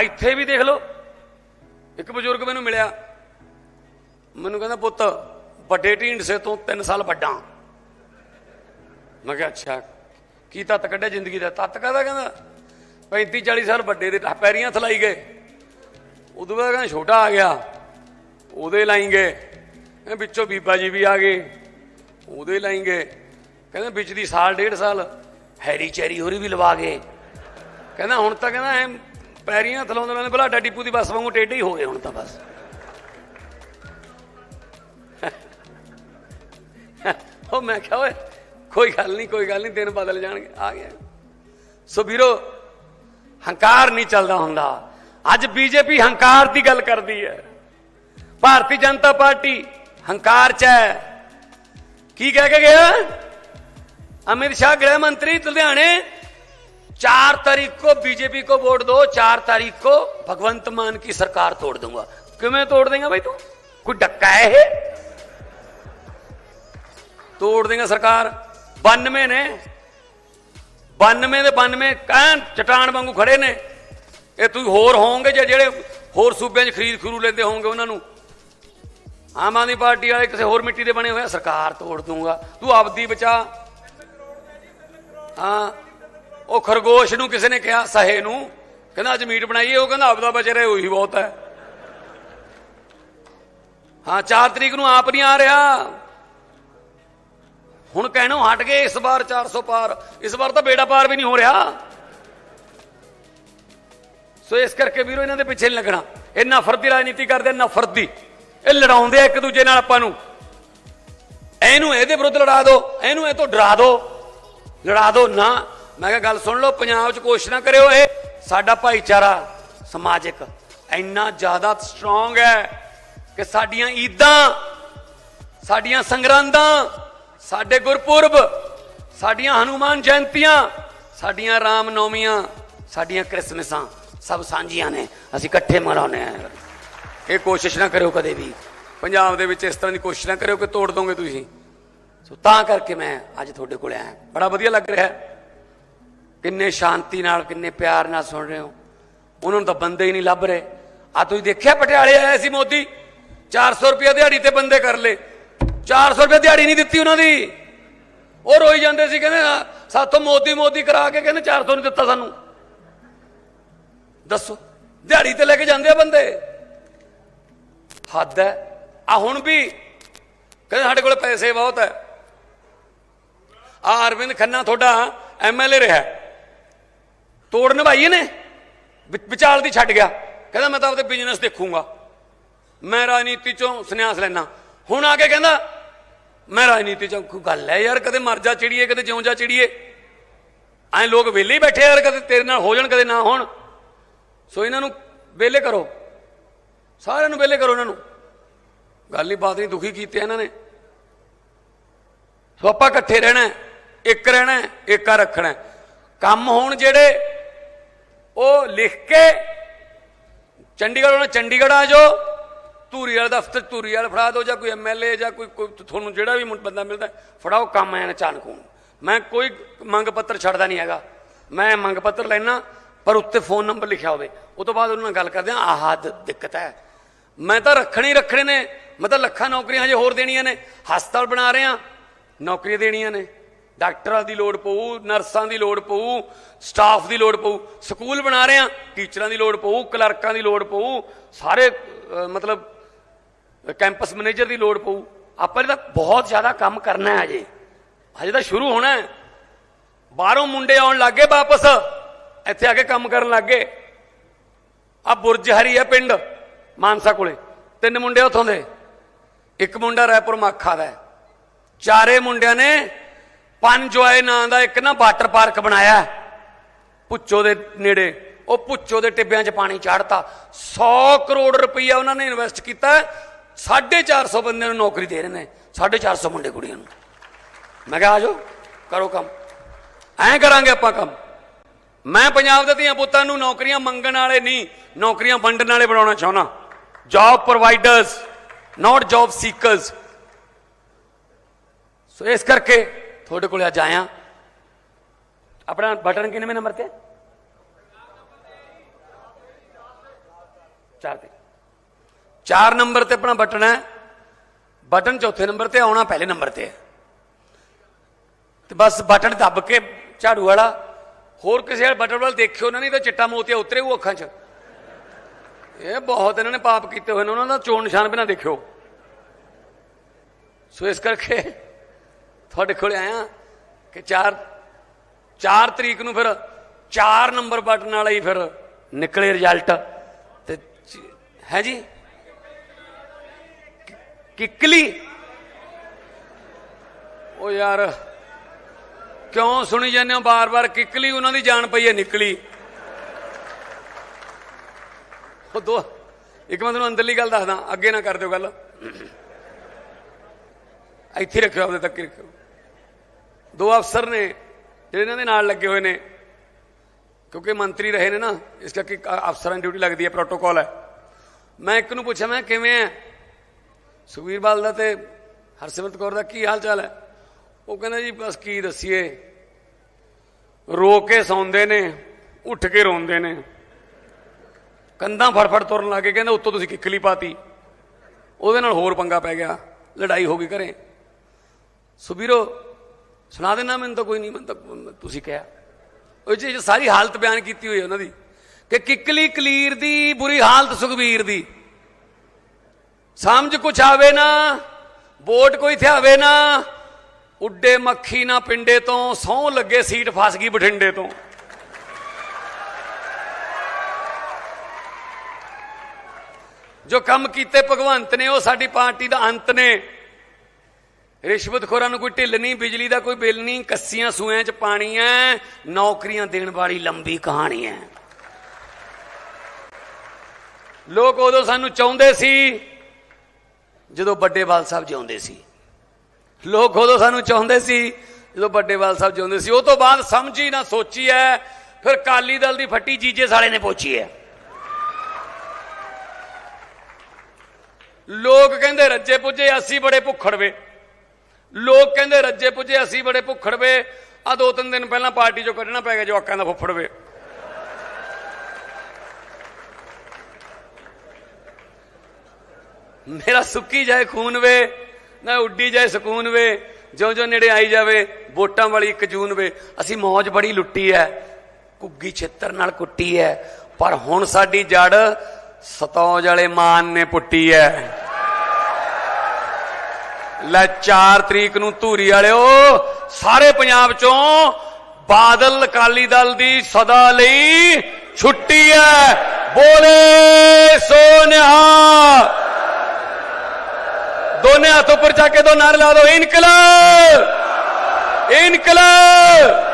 ਇੱਥੇ ਵੀ ਦੇਖ ਲਓ। ਇੱਕ ਬਜ਼ੁਰਗ ਮੈਨੂੰ ਮਿਲਿਆ। ਮੈਨੂੰ ਕਹਿੰਦਾ, ਪੁੱਤ, ਵੱਡੇ ਢੀਂਡਸੇ ਤੋਂ 3 ਸਾਲ ਵੱਡਾ। ਮੈਂ ਕਿਹਾ, ਅੱਛਾ, ਕੀ ਤੱਤ ਕੱਢਿਆ ਜ਼ਿੰਦਗੀ ਦਾ? ਤੱਤ ਕਾਹਦਾ ਕਹਿੰਦਾ? 35 40 ਸਾਲ ਵੱਡੇ ਦੇ ਟਾ- ਪੈਰੀਆਂ ਥਲਾਈ ਗਏ। ਉਦੋਂ ਬਾਅਦ ਕਹਿੰਦਾ, ਛੋਟਾ ਆ ਗਿਆ। ਉਹਦੇ ਲਾਈ ਗਏ। ਇਹ ਵਿੱਚੋਂ ਬੀਬਾ ਜੀ ਵੀ ਆ ਗਏ। ਉਹਦੇ ਲਾਈ ਗਏ। ਕਹਿੰਦਾ, ਵਿੱਚ ਦੀ ਸਾਲ, ਡੇਢ ਸਾਲ, ਹੈਰੀ ਚੈਰੀ ਹੋਰੀ ਵੀ ਲਵਾ ਗਏ। ਕਹਿੰਦਾ, ਹੁਣ ਤਾਂ ਕਹਿੰਦਾ, ਐ ਪੈਰੀਆਂ ਥਲਾਉਂਦੇ ਉਹਨਾਂ ਨੇ ਬਲਾਡਾ ਡਿਪੂ ਦੀ ਬੱਸ ਵਾਂਗੂ ਟੇਢੇ ਹੀ ਹੋ ਗਏ ਹੁਣ ਤਾਂ ਬਸ। ਉਹ ਮੈਂ ਕਿਹਾ, ਓਏ, ਕੋਈ ਗੱਲ ਨਹੀਂ, ਕੋਈ ਗੱਲ ਨਹੀਂ, ਦਿਨ ਬਦਲ ਜਾਣਗੇ, ਆ ਗਿਆ। ਸੋ ਵੀਰੋ, ਹੰਕਾਰ ਨਹੀਂ ਚੱਲਦਾ ਹੁੰਦਾ। ਅੱਜ ਬੀਜੇਪੀ ਹੰਕਾਰ ਦੀ ਗੱਲ ਕਰਦੀ ਹੈ। ਭਾਰਤੀ ਜਨਤਾ ਪਾਰਟੀ ਹੰਕਾਰ ਚ ਹੈ। ਕੀ ਕਹਿ ਕੇ ਗਿਆ? ਅਮਿਤ ਸ਼ਾਹ, ਗ੍ਰਹਿ ਮੰਤਰੀ, ਲੁਧਿਆਣੇ चार तारीख को बीजेपी को वोट दो चार तारीख को भगवंत मान की सरकार तोड़ दूंगा क्यों मैं तोड़ देगा भाई तू कोई डक्का है ये? ਤੋੜ ਦੇਗਾ ਸਰਕਾਰ 92 ਨੇ 92 ਦੇ 92 ਕਹਿਣ ਚਟਾਨ ਵਾਂਗੂ ਖੜੇ ਨੇ ਇਹ ਤੁਸੀਂ ਹੋਰ ਹੋਵੋਗੇ ਜੇ ਜਿਹੜੇ ਹੋਰ ਸੂਬਿਆਂ 'ਚ ਖਰੀਦ ਖਰੂ ਲੈਂਦੇ ਹੋਵੋਗੇ ਉਹਨਾਂ ਨੂੰ ਆਮ ਆਦਮੀ ਪਾਰਟੀ ਵਾਲੇ ਕਿਸੇ ਹੋਰ ਮਿੱਟੀ ਦੇ ਬਣੇ ਹੋਏ ਆ, ਸਰਕਾਰ ਤੋੜ ਦੂੰਗਾ ਤੂੰ ਆਪਦੀ ਬਚਾ ਹਾਂ ਉਹ ਖਰਗੋਸ਼ ਨੂੰ ਕਿਸੇ ਨੇ ਕਿਹਾ ਸਹੇ ਨੂੰ। ਕਹਿੰਦਾ ਅੱਜ ਮੀਟ ਬਣਾਈਏ। ਉਹ ਕਹਿੰਦਾ ਆਪਦਾ ਬਚ ਰਿਹਾ ਉਹੀ ਬਹੁਤ ਹੈ। ਹਾਂ 4 ਤਰੀਕ ਨੂੰ ਆਪ ਨਹੀਂ ਆ ਰਿਹਾ। ਹੁਣ ਕਹਿਣੋਂ ਹਟ ਗਏ ਇਸ ਵਾਰ 400 ਪਾਰ। ਇਸ ਵਾਰ ਤਾਂ ਬੇੜਾ ਪਾਰ ਵੀ ਨਹੀਂ ਹੋ ਰਿਹਾ। ਸੋ ਇਸ ਕਰਕੇ ਵੀਰੋ ਇਹਨਾਂ ਦੇ ਪਿੱਛੇ ਨਹੀਂ ਲੱਗਣਾ। ਇਹ ਨਫ਼ਰਤ ਦੀ ਰਾਜਨੀਤੀ ਕਰਦੇ ਆ, ਨਫ਼ਰਤ ਦੀ ਇਹ ਲੜਾਉਂਦੇ ਆ ਇੱਕ ਦੂਜੇ ਨਾਲ ਆਪਾਂ ਨੂੰ। ਇਹਨੂੰ ਇਹਦੇ ਵਿਰੁੱਧ ਲੜਾ ਦਿਓ ਇਹਨੂੰ ਇਹ ਤੋਂ ਡਰਾ ਦਿਓ ਲੜਾ ਦਿਓ ਨਾ। ਮੈਂ ਕਿਹਾ, ਗੱਲ ਸੁਣ ਲਓ, ਪੰਜਾਬ 'ਚ ਕੋਸ਼ਿਸ਼ ਨਾ ਕਰਿਓ ਇਹ। ਸਾਡਾ ਭਾਈਚਾਰਾ ਸਮਾਜਿਕ ਇੰਨਾ ਜ਼ਿਆਦਾ ਸਟਰੋਂਗ ਹੈ ਕਿ ਸਾਡੀਆਂ ਈਦਾਂ, ਸਾਡੀਆਂ ਸੰਗਰਾਂਦਾਂ, ਸਾਡੇ ਗੁਰਪੁਰਬ, ਸਾਡੀਆਂ ਹਨੂਮਾਨ ਜਯੰਤੀਆਂ, ਸਾਡੀਆਂ ਰਾਮ ਨੌਮੀਆਂ ਸਾਡੀਆਂ ਕ੍ਰਿਸਮਸਾਂ ਸਭ ਸਾਂਝੀਆਂ ਨੇ। ਅਸੀਂ ਇਕੱਠੇ ਮਨਾਉਂਦੇ ਆ ਇਹ ਕੋਸ਼ਿਸ਼ ਨਾ ਕਰਿਓ ਕਦੇ ਵੀ। ਪੰਜਾਬ ਦੇ ਵਿੱਚ ਇਸ ਤਰ੍ਹਾਂ ਦੀ ਕੋਸ਼ਿਸ਼ ਨਾ ਕਰਿਓ ਕਿ ਤੋੜ ਦੋਗੇ ਤੁਸੀਂ। ਸੋ ਤਾਂ ਕਰਕੇ ਮੈਂ ਅੱਜ ਤੁਹਾਡੇ ਕੋਲ ਆਇਆ। ਬੜਾ ਵਧੀਆ ਲੱਗ ਰਿਹਾ ਹੈ। ਕਿੰਨੇ ਸ਼ਾਂਤੀ ਨਾਲ, ਕਿੰਨੇ ਪਿਆਰ ਨਾਲ ਸੁਣ ਰਹੇ ਹੋ। ਉਹਨਾਂ ਨੂੰ ਤਾਂ ਬੰਦੇ ਹੀ ਨਹੀਂ ਲੱਭ ਰਹੇ। ਆ ਤੁਸੀਂ ਦੇਖਿਆ ਪਟਿਆਲੇ ਆਇਆ ਸੀ ਮੋਦੀ? 400 ਰੁਪਏ ਦਿਹਾੜੀ ਤੇ ਬੰਦੇ ਕਰ ਲੇ 400 ਰੁਪਏ ਦਿਹਾੜੀ ਨਹੀਂ ਦਿੱਤੀ ਉਹਨਾਂ ਦੀ। ਉਹ ਰੋਈ ਜਾਂਦੇ ਸੀ, ਕਹਿੰਦੇ ਸਾਥੋਂ ਮੋਦੀ ਮੋਦੀ ਕਰਾ ਕੇ ਕਹਿੰਦੇ 400 ਨਹੀਂ ਦਿੱਤਾ ਸਾਨੂੰ। ਦੱਸੋ, ਦਿਹਾੜੀ ਤੇ ਲੈ ਕੇ ਜਾਂਦੇ ਆ ਬੰਦੇ? ਹੱਦ ਹੈ। ਆ ਹੁਣ ਵੀ ਕਹਿੰਦੇ ਸਾਡੇ ਕੋਲ ਪੈਸੇ ਬਹੁਤ ਹੈ। ਆ ਅਰਵਿੰਦ ਖੰਨਾ ਤੁਹਾਡਾ ਐਮਐਲਏ ਰਿਹਾ। ਤੋੜ ਨਿਭਾਈ ਨੇ ਵਿਚਾਲ ਦੀ ਛੱਡ ਗਿਆ। ਕਹਿੰਦਾ, ਮੈਂ ਤਾਂ ਆਪਦੇ ਬਿਜ਼ਨਸ ਦੇਖੂੰਗਾ। ਮੈਂ ਰਾਜਨੀਤੀ ਚੋਂ ਸੰਨਿਆਸ ਲੈਣਾ ਹੁਣ ਆ ਕੇ ਕਹਿੰਦਾ, ਮੈਂ ਰਾਜਨੀਤੀ ਚੋਂ ਕੋਈ ਗੱਲ ਹੈ ਯਾਰ, ਕਦੇ ਮਰ ਜਾ ਚਿੜੀਏ, ਕਦੇ ਜਿਉਂ ਜਾ ਚਿੜੀਏ। ਐਂ ਲੋਕ ਵਿਹਲੇ ਹੀ ਬੈਠੇ ਯਾਰ, ਕਦੇ ਤੇਰੇ ਨਾਲ ਹੋ ਜਾਣ, ਕਦੇ ਨਾ ਹੋਣ। ਸੋ ਇਹਨਾਂ ਨੂੰ ਵਿਹਲੇ ਕਰੋ। ਸਾਰਿਆਂ ਨੂੰ ਵਿਹਲੇ ਕਰੋ ਇਹਨਾਂ ਨੂੰ। ਗੱਲ ਹੀ ਬਾਤ ਨਹੀਂ, ਦੁਖੀ ਕੀਤੇ ਇਹਨਾਂ ਨੇ। ਸੋ ਆਪਾਂ ਇਕੱਠੇ ਰਹਿਣਾ ਇੱਕ ਰਹਿਣਾ ਏਕਾ ਰੱਖਣਾ ਕੰਮ ਹੋਣ ਜਿਹੜੇ ਉਹ ਲਿਖ ਕੇ ਚੰਡੀਗੜ੍ਹ ਉਹਨਾਂ ਚੰਡੀਗੜ੍ਹ ਆ ਜਾਓ, ਧੂਰੀ ਵਾਲੇ ਦਫ਼ਤਰ, ਧੂਰੀ ਵਾਲੇ ਫੜਾ ਦਿਓ ਜਾਂ ਕੋਈ ਐਮਐਲਏ ਜਾਂ ਕੋਈ ਕੋਈ ਤੁਹਾਨੂੰ ਜਿਹੜਾ ਵੀ ਬੰਦਾ ਮਿਲਦਾ, ਫੜਾਓ ਕੰਮ ਆਇਆ ਅਚਾਨਕ ਹੋਣ। ਮੈਂ ਕੋਈ ਮੰਗ ਪੱਤਰ ਛੱਡਦਾ ਨਹੀਂ ਹੈਗਾ। ਮੈਂ ਮੰਗ ਪੱਤਰ ਲੈਣਾ ਪਰ ਉੱਤੇ ਫੋਨ ਨੰਬਰ ਲਿਖਿਆ ਹੋਵੇ। ਉਹ ਤੋਂ ਬਾਅਦ ਉਹਨਾਂ ਨਾਲ ਗੱਲ ਕਰਦੇ ਆ ਆਹ ਦਿੱਕਤ ਹੈ। ਮੈਂ ਤਾਂ ਰੱਖਣੇ ਹੀ ਰੱਖਣੇ ਨੇ। ਮੈਂ ਤਾਂ ਲੱਖਾਂ ਨੌਕਰੀਆਂ ਹਜੇ ਹੋਰ ਦੇਣੀਆਂ ਨੇ। ਹਸਪਤਾਲ ਬਣਾ ਰਹੇ ਆ ਨੌਕਰੀਆਂ ਦੇਣੀਆਂ ਨੇ। ਡਾਕਟਰਾਂ ਦੀ ਲੋੜ ਪਊ, ਨਰਸਾਂ ਦੀ ਲੋੜ ਪਊ, ਸਟਾਫ ਦੀ ਲੋੜ ਪਊ, ਸਕੂਲ ਬਣਾ ਰਹੇ ਆ ਟੀਚਰਾਂ ਦੀ ਲੋੜ ਪਊ, ਕਲਰਕਾਂ ਦੀ ਲੋੜ ਪਊ, ਸਾਰੇ ਮਤਲਬ, ਕੈਂਪਸ ਮੈਨੇਜਰ ਦੀ ਲੋੜ ਪਊ। ਆਪਾਂ ਨੇ ਤਾਂ ਬਹੁਤ ਜ਼ਿਆਦਾ ਕੰਮ ਕਰਨਾ ਹੈ ਅਜੇ ਹਜੇ ਤਾਂ ਸ਼ੁਰੂ ਹੋਣਾ ਹੈ। ਬਾਹਰੋਂ ਮੁੰਡੇ ਆਉਣ ਲੱਗੇ ਵਾਪਸ, ਇੱਥੇ ਆ ਕੇ ਕੰਮ ਕਰਨ ਲੱਗੇ। ਆ ਬੁਰਜ ਹਰੀ ਹੈ ਪਿੰਡ, ਮਾਨਸਾ ਕੋਲੇ। ਤਿੰਨ ਮੁੰਡੇ ਉਥੋਂ ਦੇ। ਇੱਕ ਮੁੰਡਾ ਰਾਏਪੁਰ ਮਾਖਾ ਦਾ ਚਾਰੇ ਮੁੰਡਿਆਂ ਨੇ ਪੰਜੋਏ ਨਾਂ ਦਾ ਇੱਕ ਨਾ ਵਾਟਰ ਪਾਰਕ ਬਣਾਇਆ ਹੈ। ਪੁੱਚੋ ਦੇ ਨੇੜੇ, ਉਹ ਪੁੱਚੋ ਦੇ ਟਿੱਬਿਆਂ 'ਚ ਪਾਣੀ ਚਾੜਤਾ। 100 ਕਰੋੜ ਰੁਪਈਆ ਉਹਨਾਂ ਨੇ ਇਨਵੈਸਟ ਕੀਤਾ ਹੈ। 450 ਬੰਦਿਆਂ ਨੂੰ ਨੌਕਰੀ ਦੇ ਰਹੇ ਨੇ 450 ਮੁੰਡੇ ਕੁੜੀਆਂ ਨੂੰ। ਮੈਂ ਕਿਹਾ ਆਜੋ ਕਰੋ ਕੰਮ। ਐਂ ਕਰਾਂਗੇ ਆਪਾਂ ਕੰਮ। ਮੈਂ ਪੰਜਾਬ ਦੇ ਧੀਆਂ ਪੁੱਤਾਂ ਨੂੰ ਨੌਕਰੀਆਂ ਮੰਗਣ ਵਾਲੇ ਨਹੀਂ, ਨੌਕਰੀਆਂ ਵੰਡਣ ਵਾਲੇ ਬਣਾਉਣਾ ਚਾਹੁੰਦਾ। Job providers not job seekers so ਇਸ ਕਰਕੇ ਤੁਹਾਡੇ ਕੋਲ ਅੱਜ ਆਇਆ। ਆਪਣਾ ਬਟਨ ਕਿੰਨੇ ਨੰਬਰ ਤੇ? ਚਾਰ ਤੇ। ਚਾਰ ਨੰਬਰ ਤੇ ਆਪਣਾ ਬਟਨ ਹੈ। ਬਟਨ ਚੌਥੇ ਨੰਬਰ ਤੇ, ਆਉਣਾ ਪਹਿਲੇ ਨੰਬਰ ਤੇ ਹੈ। ਤੇ ਬਸ ਬਟਨ ਦੱਬ ਕੇ ਝਾੜੂ ਵਾਲਾ, ਹੋਰ ਕਿਸੇ ਵਾਲੇ ਬਟਨ ਵੱਲ ਦੇਖਿਓ ਨਾ, ਨਹੀਂ ਤਾਂ ਚਿੱਟਾ ਮੋਤੀਆ ਉਤਰੇ ਉਹ ਅੱਖਾਂ 'ਚ। ਇਹ ਬਹੁਤ ਇਹਨਾਂ ਨੇ ਪਾਪ ਕੀਤੇ ਹੋਏ ਨੇ, ਉਹਨਾਂ ਦਾ ਚੋਣ ਨਿਸ਼ਾਨ ਵੀ ਦੇਖਿਓ। ਸੋ ਇਸ ਕਰਕੇ ਤੁਹਾਡੇ ਕੋਲੇ ਆਇਆ ਕਿ 4 4 ਤਰੀਕ ਨੂੰ ਫਿਰ 4 ਨੰਬਰ ਬਟਨ ਵਾਲਾ ਹੀ ਫਿਰ ਨਿਕਲੇ ਰਿਜ਼ਲਟ ਤੇ ਹੈ ਜੀ? ਕਿ- ਕਿੱਕਲੀ? ਉਹ ਯਾਰ, ਕਿਉਂ ਸੁਣੀ ਜਾਂਦੇ ਹੋ ਬਾਰ-ਬਾਰ? ਕਿੱਕਲੀ ਉਹਨਾਂ ਦੀ ਜਾਨ ਪਈ ਹੈ, ਨਿਕਲੀ। ਉਹ ਦੋ, ਇੱਕ ਮੈਂ ਤੁਹਾਨੂੰ ਅੰਦਰਲੀ ਗੱਲ ਦੱਸਦਾ, ਅੱਗੇ ਨਾ ਕਰ ਦਿਓ ਗੱਲ। ਇੱਥੇ ਰੱਖਿਓ, ਆਪਦੇ ਤੱਕ ਹੀ ਰੱਖਿਓ। ਦੋ ਅਫਸਰ ਨੇ ਜਿਹੜੇ ਇਹਨਾਂ ਦੇ ਨਾਲ ਲੱਗੇ ਹੋਏ ਨੇ। ਕਿਉਂਕਿ ਮੰਤਰੀ ਰਹੇ ਨੇ ਨਾ, ਇਸ ਕਰਕੇ ਇੱਕ ਅਫਸਰਾਂ ਦੀ ਡਿਊਟੀ ਲੱਗਦੀ ਹੈ ਪ੍ਰੋਟੋਕਾਲ ਹੈ। ਮੈਂ ਇੱਕ ਨੂੰ ਪੁੱਛਿਆ, ਮੈਂ ਕਿਵੇਂ ਹੈ ਸੁਖਵੀਰ ਬਾਲ ਦਾ ਤੇ ਹਰਸਿਮਰਤ ਕੌਰ ਦਾ ਕੀ ਹਾਲ ਚਾਲ ਹੈ ਉਹ ਕਹਿੰਦਾ ਜੀ, ਬਸ ਕੀ ਦੱਸੀਏ? ਰੋ ਕੇ ਸੌਂਦੇ ਨੇ, ਉੱਠ ਕੇ ਰੋਂਦੇ ਨੇ। ਕੰਧਾਂ ਫੜਫੜ ਤੁਰਨ ਲੱਗੇ ਕਹਿੰਦਾ ਉੱਤੋਂ ਤੁਸੀਂ ਕਿੱਕਲੀ ਪਾਤੀ। ਉਹਦੇ ਨਾਲ ਹੋਰ ਪੰਗਾ ਪੈ ਗਿਆ, ਲੜਾਈ ਹੋ ਗਈ ਘਰੇ। ਸੁਬੀਰੋ ਸੁਣਾ ਦੇਣਾ ਮੈਨੂੰ ਤਾਂ ਕੋਈ ਨਹੀਂ, ਮੈਨੂੰ ਤਾਂ ਤੁਸੀਂ ਕਿਹਾ। ਉਹ ਜੀ ਸਾਰੀ ਹਾਲਤ ਬਿਆਨ ਕੀਤੀ ਹੋਈ ਉਹਨਾਂ ਦੀ, ਕਿ ਕਿੱਕਲੀ ਕਲੀਰ ਦੀ, ਬੁਰੀ ਹਾਲਤ ਸੁਖਬੀਰ ਦੀ। ਸਮਝ ਕੁਛ ਆਵੇ ਨਾ, ਵੋਟ ਕੋਈ ਥਿਆਵੇ ਨਾ, ਉੱਡੇ ਮੱਖੀ ਨਾ ਪਿੰਡੇ ਤੋਂ ਸੌ ਲੱਗੇ ਸੀਟ ਫਸ ਗਈ ਬਠਿੰਡੇ ਤੋਂ। ਜੋ ਕੰਮ ਕੀਤੇ ਭਗਵੰਤ ਨੇ, ਉਹ ਸਾਡੀ ਪਾਰਟੀ ਦਾ ਅੰਤ ਨੇ। ਰਿਸ਼ਵਤਖੋਰਾਂ ਨੂੰ ਕੋਈ ਢਿੱਲ ਨਹੀਂ, ਬਿਜਲੀ ਦਾ ਕੋਈ ਬਿੱਲ ਨਹੀਂ, ਕੱਸੀਆਂ ਸੂਆਂ 'ਚ ਪਾਣੀ ਐ ਨੌਕਰੀਆਂ ਦੇਣ ਵਾਲੀ ਲੰਬੀ ਕਹਾਣੀ ਐ ਲੋਕ ਉਦੋਂ ਸਾਨੂੰ ਚਾਹੁੰਦੇ ਸੀ, ਜਦੋਂ ਵੱਡੇਵਾਲ ਸਾਹਿਬ ਜਿਉਂਦੇ ਸੀ। ਲੋਕ ਉਦੋਂ ਸਾਨੂੰ ਚਾਹੁੰਦੇ ਸੀ, ਜਦੋਂ ਵੱਡੇਵਾਲ ਸਾਹਿਬ ਜਿਉਂਦੇ ਸੀ। ਉਹ ਤੋਂ ਬਾਅਦ ਸਮਝੀ ਨਾ ਸੋਚੀ ਐ ਫਿਰ ਕਾਲੀ ਦਲ ਦੀ ਫੱਟੀ ਜੀਜੇ ਸਾਲੇ ਨੇ ਪੋਚੀ ਐ ਲੋਕ ਕਹਿੰਦੇ ਰੱਜੇ ਪੁੱਜੇ, ਅਸੀਂ ਬੜੇ ਭੁੱਖੜ ਵੇ। ਲੋਕ ਕਹਿੰਦੇ ਰੱਜੇ ਪੁੱਜੇ, ਅਸੀਂ ਬੜੇ ਭੁੱਖੜਵੇ ਆ ਦੋ ਤਿੰਨ ਦਿਨ ਪਹਿਲਾਂ ਪਾਰਟੀ ਚੋਂ ਕੱਢਣਾ ਪੈ ਗਿਆ ਜਵਾਕਾਂ ਦਾ ਫੁੱਫੜ ਵੇ। ਮੇਰਾ ਸੁੱਕੀ ਜਾਏ ਖੂਨ ਵੇ, ਨਾ ਉੱਡੀ ਜਾਏ ਸਕੂਨ ਵੇ ਜਿਉਂ ਜਿਉਂ ਨੇੜੇ ਆਈ ਜਾਵੇ, ਵੋਟਾਂ ਵਾਲੀ ਇੱਕ ਜੂਨ ਵੇ। ਅਸੀਂ ਮੌਜ ਬੜੀ ਲੁੱਟੀ ਐ ਕੁੱਗੀ ਛੇਤਰ ਨਾਲ ਕੁੱਟੀ ਐ। ਪਰ ਹੁਣ ਸਾਡੀ ਜੜ ਸਤੌਜ ਵਾਲੇ ਮਾਨ ਨੇ ਪੁੱਟੀ ਐ। ਲੈ 4 ਤਰੀਕ ਨੂੰ ਧੂਰੀ ਵਾਲਿਓ, ਸਾਰੇ ਪੰਜਾਬ ਚੋਂ ਬਾਦਲ ਅਕਾਲੀ ਦਲ ਦੀ ਸਦਾ ਲਈ ਛੁੱਟੀ ਹੈ। ਬੋਲੇ ਸੋ ਦੋਨੇ ਹੱਥ ਉੱਪਰ ਚੱਕ ਕੇ ਦੋ ਨਾਰੇ ਲਾ ਦਿਓ। ਇਨਕਲਾਬ! ਇਨਕਲਾਬ!